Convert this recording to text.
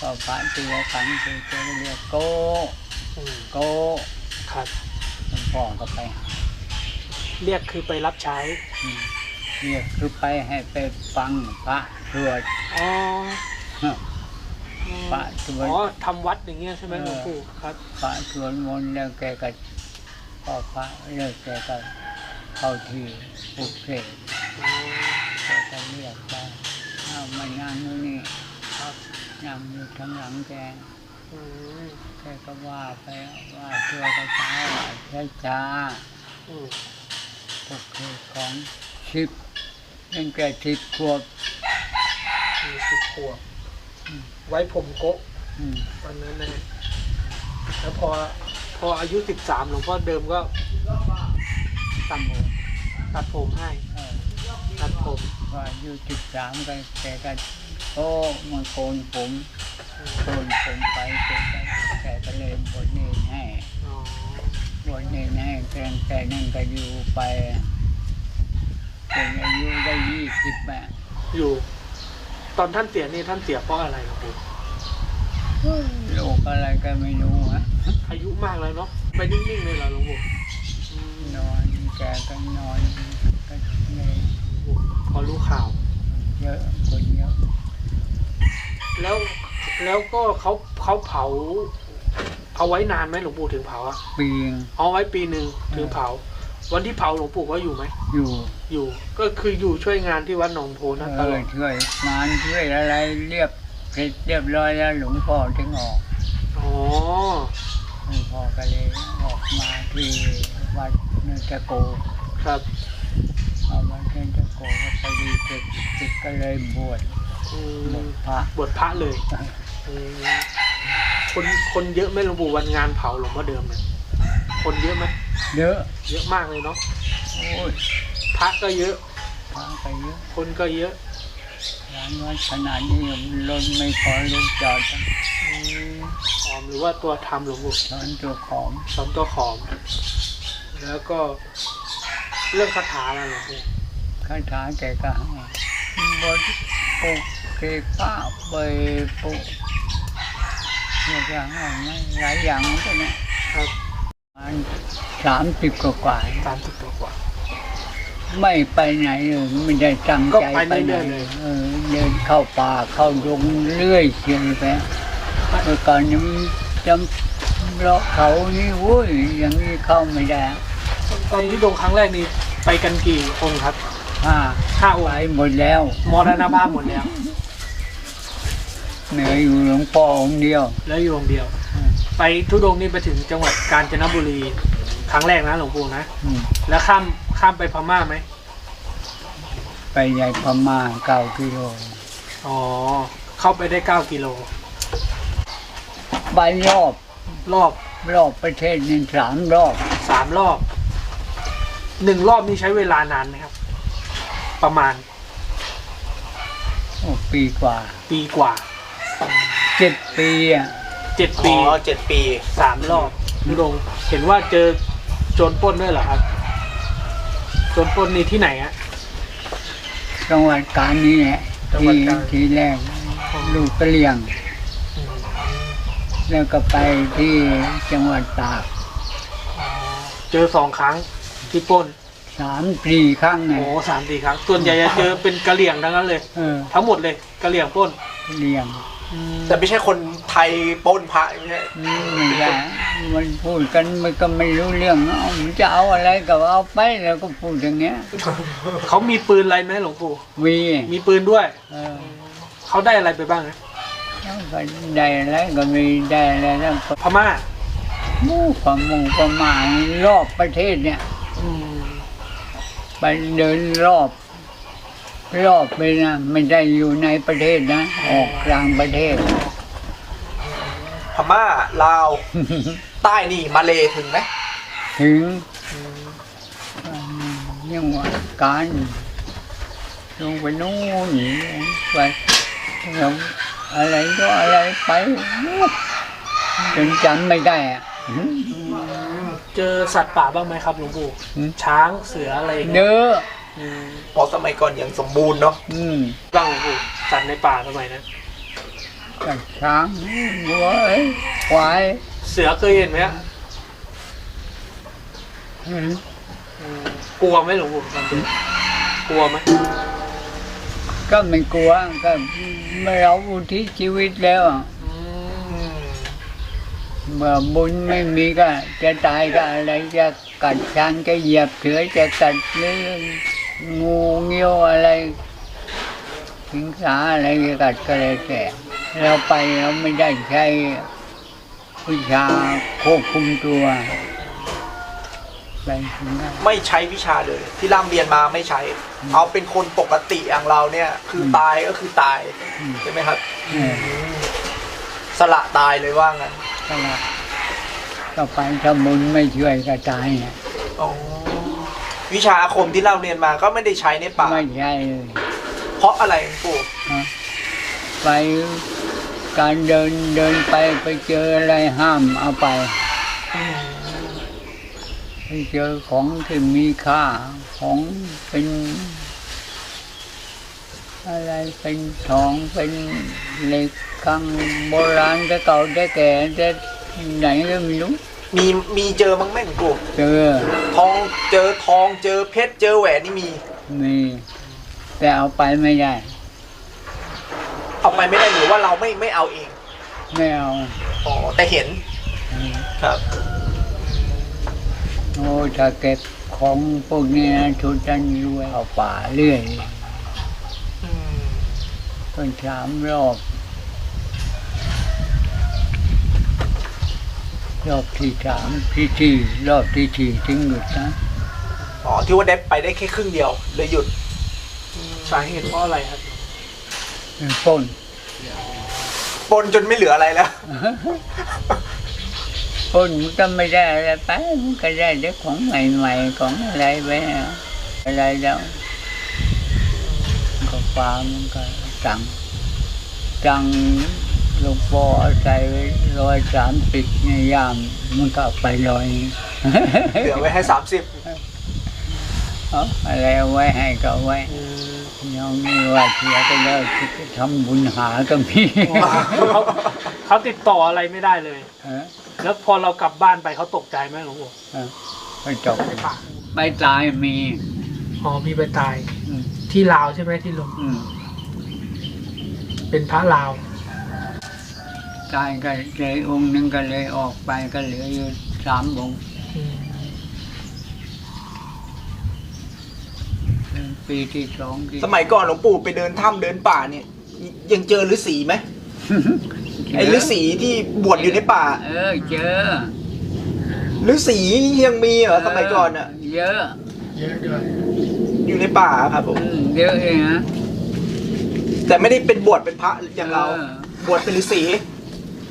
ก็พระตัวขันตัวจะเรียกโกอืมโกครับ หลวงพ่อก็ไปหาเรียกคือไปรับใช้ อืมเนี่ยคือไปให้ไปฟังพระสวด อ๋อพระสวด อ๋อทำวัดอย่างเงี้ยใช่ไหมเออหลวงปู่ครับ พระสวดมนต์แล้วแกก็พอพระเลิกแกก็เข้าที่ปลุกเสกอ๋อแกก็เรียกไปเอามานั่งอยู่นี่ครับ นั่งอยู่ข้างหลังแกอืมแกก็ว่าไปว่าตัวกระช้าว่าช้าช้าอืมๆปลุกเสกของสิบยังแกสิบขวบมีสิบขวบอืมไว้ผมโกะอืมตอนนั้นนะฮะแล้วพอพออายุสิบสามหลวงพ่อเดิมก็ตั้งหัวตัดผมให้เออตัดผมว่าอายุสิบสามก็แกก็ โอ้มาโกนผมอืมโกนผมไปแกก็แกก็เลยบวชเนรให้อ๋อบวชเนรให้แกแกนั่นก็อยู่ไปจนอายุได้ยี่สิบแปดอยู่ ตอนท่านเสียนี่ท่านเสียเพราะอะไรหลวงปู่โรคอะไรก็ไม่รู้ฮะอายุมากแล้วเนาะไปนิ่งๆเลยเหรอหลวงปู่อืมนอนแกก็นอนก็เลยพอรู้ข่าว เยอะคนเยอะ แล้วแล้วก็เขาเขาเผา เอาไว้นานไหมหลวงปู่ถึงเผาอะปีงเอาไว้ปีหนึ่งถึงเผา วันที่เผาหลวงปู่ก็อยู่ไหมอยู่อยู่ ก็คืออยู่ช่วยงานที่วัดหนองโพนะตเอลออดช่วยงานช่วยอะไรเรียบเสร็จเรียบร้อยแล้วหลวงพ่อถึงออกอ๋อหลวงพ่อก็เลยออกมาที่วัดเนตะโกครับเอาวัดเนตะโกก็ไปดีเสร็จเสร็จก็เลยบวช อืบวมชพระบวชพระเลยอืมคนคนเยอะไหมหลวงปู่วันงานเผาหลวงพ่อเดิมเนี่ยคนเยอะไหมเยอะเยอะมากเลยเนาะโอ้ยพระก็เยอะ พระก็เยอะคนก็เยอะร้านวัดขนาดนี้รถไม่พอรถจอดอืมหอมหรือว่าตัวทำหลวงปู่สอนตัวของสอมตัวขอม แล้วก็เรื่องคาถาอะไรหลวงปู่คาถาแกก็ให้บท ปุกเกป้าเบปุกเรียกอย่างไรไม่หลายอย่างเหมือนกันเนี่ยครับมาณสามสิบกว่าสามสิบกว่าไม่ไปไหนเลยไม่ได้ตั้งใจไปไหนเอยๆเลยเอเดินเข้าป่าเข้าดงเรื่อยเชียวไปเมื่อก่อนนี้มันจำเลาะเขานี่โอ้ยอย่างนี้เข้าไม่ได้ตอนที่ลงครั้งแรกนี่ไปกันกี่องค์ครับ ห้าห้าองไปค์หมดแล้ว มรณภาพหมดแล้วเหนืออยู่หลวงพ่อองค์เดียวแล้วอยู่องค์เดียว ไปทุดงค์นี่ไปถึงจังหวัดกาญจนบุรี ครั้งแรกนะหลวงปู่นะ อืมแล้วข้ามข้ามไปพม่าไหมไปใหญ่พม่าเก้ากิโลอ๋อ เข้าไปได้เก้ากิโล ไปรอบรอบรอบประเทศนี่สามรอบ สามรอบ หนึ่งรอบนี่ใช้เวลานานไหมครับ ประมาณโอ้ปีกว่าปีกว่าเจ็ดปีอะเจ็ดอ๋ปีอเจ็ดปี สามรอบทุดงค์เห็นว่าเจอโจรปล้นด้วยเหรอครับโจรปล้นนี่ที่ไหนอะจังหวัดกาญนี่แหละจังหวัที่ดกาญ ที่แรกลูกกะเหลี่ยงอืมแล้วก็ไปที่จังหวัดตากอ๋อเจอสองครั้งที่ปล้น สามสี่ครั้งไงโอ้สามสี่ครั้ง ส่วนใหญ่จะเจอเป็นกะเหลี่ยงทั้งนั้นเลย เออทั้งหมดเลยกะเหลี่ยงปล้นกะเหลี่ยงแต่ไม่ใช่คนไทยปล้นพระไม่ใช่นี่ไม่ใช่มันพูดกันมันก็ไม่รู้เรื่องเอามันจะเอาอะไรก็เอาไปแล้วก็พูดอย่างเงี้ยเขามีปืนอะไรไหมหลวงปู่วีมีปืนด้วย เออเขาได้อะไรไปบ้างนะแล้วก็ได้อะไรก็มีได้อะไรแล้วก็พม่าหมู่ประมงประมาณรอบประเทศเนี่ยอืม ไปเดินรอบ รอบไปนะไม่ได้อยู่ในประเทศนะ ออกกลางประเทศ พม่าลาว ใต้นี่มาเลถึงไหมถึงยังหวัดการลงไปนู่นไปแล้วอะไรก็อะไรไปจนจำไม่ได้อะเจอสัตว์ป่าบ้างไหมครับหลวงปู่อืมช้างเสืออะไรอย่างเยเงี้ยอะอืมเพอสมัยก่อนยังสมบูรณ์เนาะอืมบ้างหลวงปู่สัตว์ในป่าสมัยนั้นกับช้างวัวเอ้ยควายเสือเคยเห็นไหมฮะเห็นอืมกลัวไหมหลวงปู่ตอนเด็กกลัวไหมก็ไม่กลัวก็ไม่เราอุทิศชีวิตแล้วอืม เมื่อบุญไม่มีก็ จะตายก็อะไรจะกัดช้างจะเหยียบเสือจะกัดหรืองูเงี้ยวอะไรสิงสาอะไรจะกัดก็เลยแต่เราไปเราไม่ได้ใช้วิชาควบคุมตัวไปถึงนั้นไม่ใช้วิชาเลย ที่ร่ำเรียนมาไม่ใช้ เอาเป็นคนปกติอย่างเราเนี่ย คือตายก็คือตายอืมใช่ไหมครับเออสละตายเลยว่างั้น ก็ละก็ไปถ้าบุญไม่ช่วยก็ตายเนี่ยอ๋อวิชาอาคมที่เราเรียนมาก็ไม่ได้ใช้ในป่า ไม่ใช่เลยเพราะอะไรหลวงปู่ฮะไปการเดินเดินไปไปเจออะไรห้ามเอาไป ไปเจอของที่มีค่าของเป็น อะไรเป็นทองเป็นเหล็กกังโบราณแต่เก่าแต่แก่แต่ไหนก็ไม่รู้มีมีเจอมั้งไหมหลวงปู่เจอทองเจอทองเจอเพชรเจอแหวนนี่มี มี แต่เอาไปไม่ได้ เอาไปไม่ได้หรือว่าเราไม่ไม่เอาเอง ไม่เอาอ๋อแต่เห็นเออครับโอ้ถ้าเก็บของพวกนี้นะชุดจันรวยเอาป่าเรื่อย ต้นสามรอบ รอบที่สามที่ที่รอบที่สี่ถึงหยุดนะอ๋อที่ว่าได้ไปได้แค่ครึ่งเดียวเลยหยุดสาเหตุเพราะอะไรครับเป็นต้นปนจนไม่เหลืออะไรแล้วต้นมันก็ไม่ได้อะไรไปมันก็ได้แต่ของใหม่ๆของอะไรไปอะอะไรแล้วก็ฟ้ามันก็ จังจังหลวงพ่อเอาใส่ไว้ร้อยสามสิบในยามมันก็เอาไปร้อยเหลือไว้ให้สามสิบเอาอะไรเอาไว้ให้ก็เอาไว้ยังไม่ว่าเสียก็แล้วที่จะทำบุญหาก็มีเขาเขาติดต่ออะไรไม่ได้เลยเออแล้วพอเรากลับบ้านไปเขาตกใจไหมหลวงปู่เออไปจบในป่าไม่ตายมีอ๋อมีไปตายอืมที่ลาวใช่ไหมที่ลงอืม เป็นพระลาวตายก็เลยองค์หนึงก็เลยออกไปก็เหลืออยู่สามองค์อืมปีที่สองที่สมัยก่อนหลวงปู่ไปเดินถ้ำเดินป่าเนี่ย ยังเจอฤาษีไหมไอ้ฤาษีที่บวชอยู่ในป่า เออ เจอฤาษียังมีเหรอสมัยก่อนอะ เยอะ เยอะด้วยอยู่ในป่าครับผมอืมเยอะเองนะ แต่ไม่ได้เป็นบวชเป็นพระอย่างเราออบวชเป็นฤาษีเ